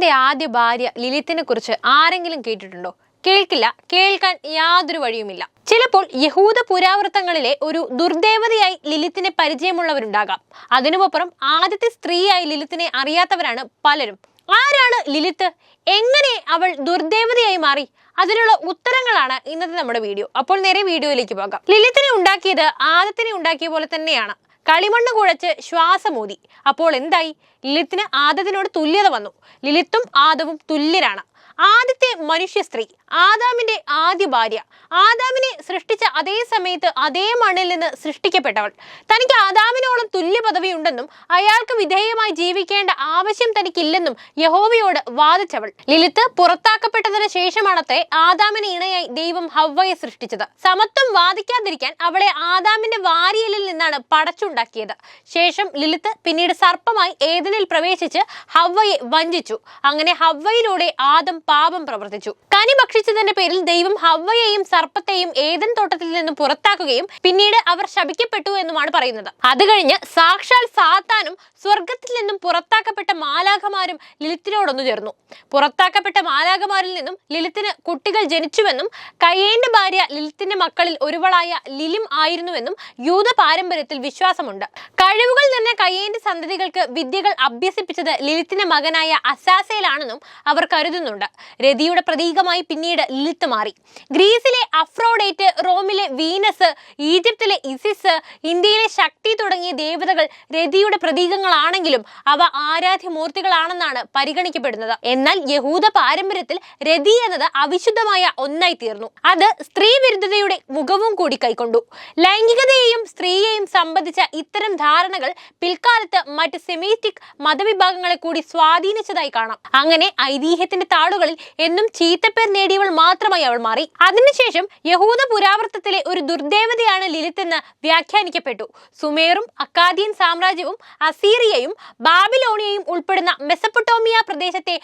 ആദാമിന്റെ ആദ്യ ഭാര്യ ലിലിത്തിനെ കുറിച്ച് ആരെങ്കിലും കേട്ടിട്ടുണ്ടോ? കേൾക്കില്ല. കേൾക്കാൻ യാതൊരു വഴിയുമില്ല. ചിലപ്പോൾ യഹൂദ പുരാവൃത്തങ്ങളിലെ ഒരു ദുർദേവതയായി ലിലിത്തിനെ പരിചയമുള്ളവരുണ്ടാകാം. അതിനുമപ്പുറം ആദ്യത്തെ സ്ത്രീയായി ലിലിത്തിനെ അറിയാത്തവരാണ് പലരും. ആരാണ് ലിലിത്ത്? എങ്ങനെ അവൾ ദുർദേവതയായി മാറി? അതിനുള്ള ഉത്തരങ്ങളാണ് ഇന്നത്തെ നമ്മുടെ വീഡിയോ. അപ്പോൾ നേരെ വീഡിയോയിലേക്ക് പോകാം. ലിലിത്തിനെ ഉണ്ടാക്കിയത് ആദത്തിനെ ഉണ്ടാക്കിയ പോലെ തന്നെയാണ്. കളിമണ്ണ് കുഴച്ച് ശ്വാസമൂതി. അപ്പോൾ എന്തായി? ലിലിത്തിന് ആദത്തിനോട് തുല്യത വന്നു. ലിലിത്തും ആദവും തുല്യരാണ്. ആദ്യത്തെ മനുഷ്യ സ്ത്രീ ആദാമിന്റെ ആദ്യ ഭാര്യ. ആദാമിനെ സൃഷ്ടിച്ച അതേ സമയത്ത് അതേ മണ്ണിൽ നിന്ന് സൃഷ്ടിക്കപ്പെട്ടവൾ. തനിക്ക് ആദാമിനോളം തുല്യ പദവി ഉണ്ടെന്നും അയാൾക്ക് വിധേയമായി ജീവിക്കേണ്ട ആവശ്യം തനിക്കില്ലെന്നും യഹോവയോട് വാദിച്ചവൾ. ലിലിത്ത് പുറത്താക്കപ്പെട്ടതിന് ശേഷമാണത്തെ ആദാമിന് ഇണയായി ദൈവം ഹവ്വയെ സൃഷ്ടിച്ചത്. സമത്വം വാദിക്കാതിരിക്കാൻ അവളെ ആദാമിന്റെ വാരിയലിൽ നിന്നാണ് പടച്ചുണ്ടാക്കിയത്. ശേഷം ലിലിത്ത് പിന്നീട് സർപ്പമായി ഏതിനിൽ പ്രവേശിച്ച് ഹവ്വയെ വഞ്ചിച്ചു. അങ്ങനെ ഹവ്വയിലൂടെ ആദം പാപം പ്രവർത്തിച്ചു. കനി ഭക്ഷിച്ചതിന്റെ പേരിൽ ദൈവം ഹവ്വയെയും സർപ്പത്തെയും ഏതൻ തോട്ടത്തിൽ നിന്നും പുറത്താക്കുകയും പിന്നീട് അവർ ശപിക്കപ്പെട്ടു എന്നുമാണ് പറയുന്നത്. അത് കഴിഞ്ഞ് സാക്ഷാൽ സാത്താനും സ്വർഗത്തിൽ നിന്നും പുറത്താക്കപ്പെട്ട മാലാഖമാരും ലിലിത്തിനോടൊന്നു ചേർന്നു. പുറത്താക്കപ്പെട്ട മാലാകമാരിൽ നിന്നും ലിലിത്തിന് കുട്ടികൾ ജനിച്ചുവെന്നും കയ്യേന്റെ ഭാര്യ ലിലിത്തിന്റെ മക്കളിൽ ഒരുവളായ ലിലിം ആയിരുന്നുവെന്നും യൂത പാരമ്പര്യത്തിൽ വിശ്വാസമുണ്ട്. കഴിവുകൾ തന്നെ കയ്യേന്റെ സന്തതികൾക്ക് വിദ്യകൾ അഭ്യസിപ്പിച്ചത് ലിലിത്തിന്റെ മകനായ അസാസയിലാണെന്നും അവർ കരുതുന്നുണ്ട്. രതിയുടെ പ്രതീകമായി പിന്നീട് ലിലിത്ത് മാറി. ഗ്രീസിലെ അഫ്രോഡേറ്റ് റോമിലെ വീനസ് ഈജിപ്തിലെ ഇസിസ് ഇന്ത്യയിലെ ശക്തി തുടങ്ങിയ ദേവതകൾ രതിയുടെ പ്രതീകങ്ങളാണെങ്കിലും അവ ആരാധ്യമൂർത്തികളാണെന്നാണ് പരിഗണിക്കപ്പെടുന്നത്. എന്നാൽ യഹൂദ പാരമ്പര്യത്തിൽ രതി എന്നത് അവിശുദ്ധമായ ഒന്നായി തീർന്നു അത് സ്ത്രീ വിരുദ്ധതയുടെ മുഖവും കൂടി കൈക്കൊണ്ടു. ലൈംഗികതയെയും സ്ത്രീയെയും സംബന്ധിച്ച ഇത്തരം ധാരണകൾ പിൽക്കാലത്ത് മറ്റ് സെമീറ്റിക് മതവിഭാഗങ്ങളെ കൂടി സ്വാധീനിച്ചതായി കാണാം. അങ്ങനെ ഐതിഹ്യത്തിന്റെ താളുകളിൽ എന്നും ചീത്തപ്പേർ നേടിയവൾ മാത്രമായി അവൾ മാറി. അതിനുശേഷം യഹൂദ പുരാവൃത്തത്തിലെ ഒരു ദുർദേവതയാണ് ലിലിത്ത് എന്ന് വ്യാഖ്യാനിക്കപ്പെട്ടു. സുമേറും അക്കാദിയൻ സാമ്രാജ്യവും അസീറിയയും ബാബിലോണിയയും ഉൾപ്പെടുന്ന മെസപ്പൊട്ടോമിയ പ്രദേശത്തെ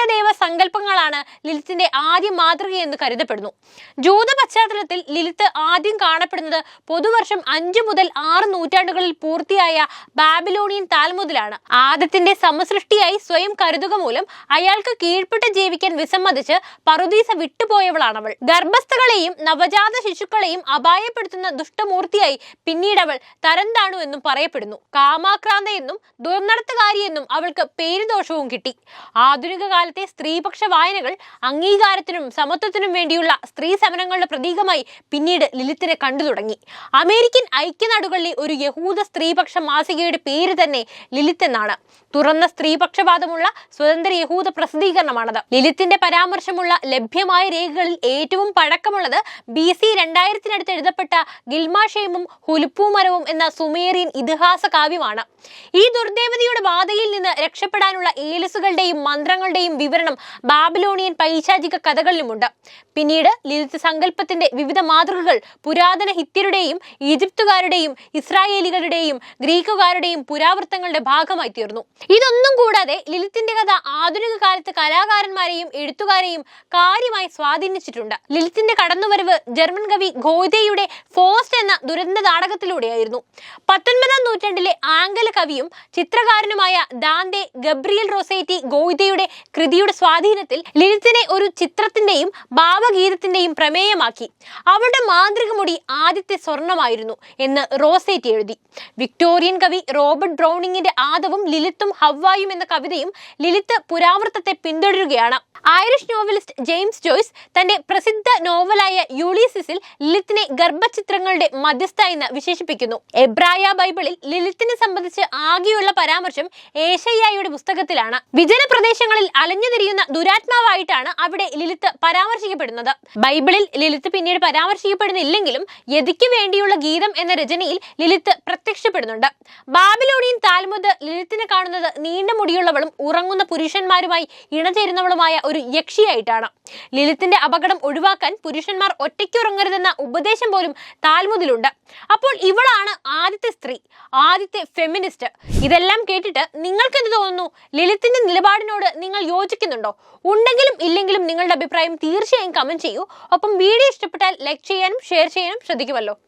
ദുഷ്ടദേവ സങ്കല്പങ്ങളാണ് ലിലിത്തിന്റെ ആദ്യ മാതൃകയെന്ന് കരുതപ്പെടുന്നു. ജൂത പശ്ചാത്തലത്തിൽ ലിലിത്ത് ആദ്യം കാണപ്പെടുന്നത് പൊതുവർഷം അഞ്ചു മുതൽ ആറ് നൂറ്റാണ്ടുകളിൽ പൂർത്തിയായ ബാബിലോണിയൻ താൽമുദിലാണ്. ആദത്തിന്റെ സമസൃഷ്ടിയായി സ്വയം കരുതുക മൂലം അയാൾക്ക് കീഴ്പ്പെട്ട് ജീവിക്കാൻ വിസമ്മതിച്ച് പറുദീസ വിട്ടുപോയവളാണവൾ. ഗർഭസ്ഥകളെയും നവജാത ശിശുക്കളെയും അപായപ്പെടുത്തുന്ന ദുഷ്ടമൂർത്തിയായി പിന്നീട് അവൾ തരന്താണു എന്നും പറയപ്പെടുന്നു. കാമാക്രാന്ത എന്നും ദുർനടത്തുകാരി എന്നും അവൾക്ക് പേരുദോഷവും കിട്ടി. ആധുനിക കാലത്തെ സ്ത്രീപക്ഷ വായനകൾ അംഗീകാരത്തിനും സമത്വത്തിനും വേണ്ടിയുള്ള സ്ത്രീ സമരങ്ങളുടെ പ്രതീകമായി പിന്നീട് ലിലിത്തിനെ കണ്ടു തുടങ്ങി. അമേരിക്കൻ ഐക്യനാടുകളിലെ ഒരു യഹൂദ സ്ത്രീപക്ഷ മാസികയുടെ പേര് തന്നെ ലിലിത്ത് എന്നാണ്. തുറന്ന സ്ത്രീപക്ഷപാതമുള്ള സ്വതന്ത്ര യഹൂദ പ്രസിദ്ധീകരണമാണത്. ലിലിത്തിന്റെ പരാമർശമുള്ള ലഭ്യമായ രേഖകളിൽ ഏറ്റവും പഴക്കമുള്ളത് ബി സി രണ്ടായിരത്തിനടുത്ത് എഴുതപ്പെട്ട ഗിൽമാഷേമും ഹുലുപ്പൂമരവും എന്ന സുമേറിയൻ ഇതിഹാസ കാവ്യമാണ്. ഈ ദുർദേവതയുടെ ബാധയിൽ നിന്ന് രക്ഷപ്പെടാനുള്ള ഏലസുകളുടെയും മന്ത്രങ്ങളുടെയും വിവരണം ബാബിലോണിയൻ പൈശാചിക കഥകളിലുമുണ്ട്. പിന്നീട് ലിലിത് സങ്കല്പത്തിന്റെ വിവിധ മാതൃകകൾ പുരാതന ഹിത്യരുടെയും ഈജിപ്തുകാരുടെയും ഇസ്രായേലികളുടെയും ഗ്രീക്കുകാരുടെയും പുരാവൃത്തങ്ങളുടെ ഭാഗമായി തീർന്നു. ഇതൊന്നും കൂടാതെ ലിലിത്തിന്റെ കഥ ആധുനിക കാലത്ത് കലാകാരന്മാരെയും എഴുത്തുകാരെയും കാര്യമായി സ്വാധീനിച്ചിട്ടുണ്ട്. ലിലിത്തിന്റെ കടന്നുവരവ് ജർമ്മൻ കവി ഗോതയുടെ ഫോസ്റ്റ് എന്ന ദുരന്ത നാടകത്തിലൂടെയായിരുന്നു പത്തൊൻപതാം നൂറ്റാണ്ടിലെ ആംഗല കവിയും ചിത്രകാരനുമായ ദാന്തെ ഗബ്രിയൽ റൊസൈറ്റി ഗോയ്തയുടെ കൃതിയുടെ സ്വാധീനത്തിൽ ലിലിത്തിനെ ഒരു ചിത്രത്തിന്റെയും ഭാവഗീതത്തിന്റെയും പ്രമേയമാക്കി. അവളുടെ മാന്ത്രിക മുടി ആദ്യത്തെ സ്വർണമായിരുന്നു എന്ന് റോസേറ്റ് എഴുതി. വിക്ടോറിയൻ കവി റോബർട്ട് ബ്രൗണിങ്ങിന്റെ ആദവും ലിലിത്തും ഹവ്വായും എന്ന കവിതയും ലിലിത്ത് പുരാവൃത്തത്തെ പിന്തുടരുകയാണ്. ഐറിഷ് നോവലിസ്റ്റ് ജെയിംസ് ജോയ്സ് തന്റെ പ്രസിദ്ധ നോവലായ യൂളീസിസിൽ ലിലിത്തിനെ ഗർഭചിത്രങ്ങളുടെ മധ്യസ്ഥ എന്ന് വിശേഷിപ്പിക്കുന്നു. എബ്രായ ബൈബിളിൽ ലിലിത്തിനെ സംബന്ധിച്ച് ആകെയുള്ള പരാമർശം ഏഷയ്യായുടെ പുസ്തകത്തിലാണ്. വിജന പ്രദേശങ്ങളിൽ അലഞ്ഞുതിരിയുന്ന ദുരാത്മാവായിട്ടാണ് അവിടെ ലിലിത്ത് പരാമർശിക്കപ്പെടുന്നത്. ബൈബിളിൽ ലിലിത്ത് പിന്നീട് പരാമർശിക്കപ്പെടുന്നില്ലെങ്കിലും യതിക്ക് വേണ്ടിയുള്ള ഗീതം എന്ന രചനയിൽ ലിലിത്ത് പ്രത്യക്ഷപ്പെടുന്നുണ്ട്. ബാബിലോണിയൻ താൽമുദ് ലിലിത്തിനെ കാണുന്നത് നീണ്ട മുടിയുള്ളവളും ഉറങ്ങുന്ന പുരുഷന്മാരുമായി ഇണചേരുന്നവളുമായ ഒരു യക്ഷിയായിട്ടാണ്. ലിലിത്തിന്റെ അപകടം ഒഴിവാക്കാൻ പുരുഷന്മാർ ഒറ്റയ്ക്ക് ഉറങ്ങരുതെന്ന ഉപദേശം പോലും താൽമുദിലുണ്ട്. അപ്പോൾ ഇവളാണ് ആദ്യത്തെ സ്ത്രീ ആദ്യത്തെ ഫെമിനിസ്റ്റ് ഇതെല്ലാം കേട്ടിട്ട് നിങ്ങൾക്ക് എന്ത് തോന്നുന്നു? ലളിത്തിന്റെ നിലപാടിനോട് നിങ്ങൾ യോജിക്കുന്നുണ്ടോ? ഉണ്ടെങ്കിലും ഇല്ലെങ്കിലും നിങ്ങളുടെ അഭിപ്രായം തീർച്ചയായും കമന്റ് ചെയ്യൂ. ഒപ്പം വീഡിയോ ഇഷ്ടപ്പെട്ടാൽ ലൈക്ക് ചെയ്യാനും ഷെയർ ചെയ്യാനും ശ്രദ്ധിക്കുമല്ലോ.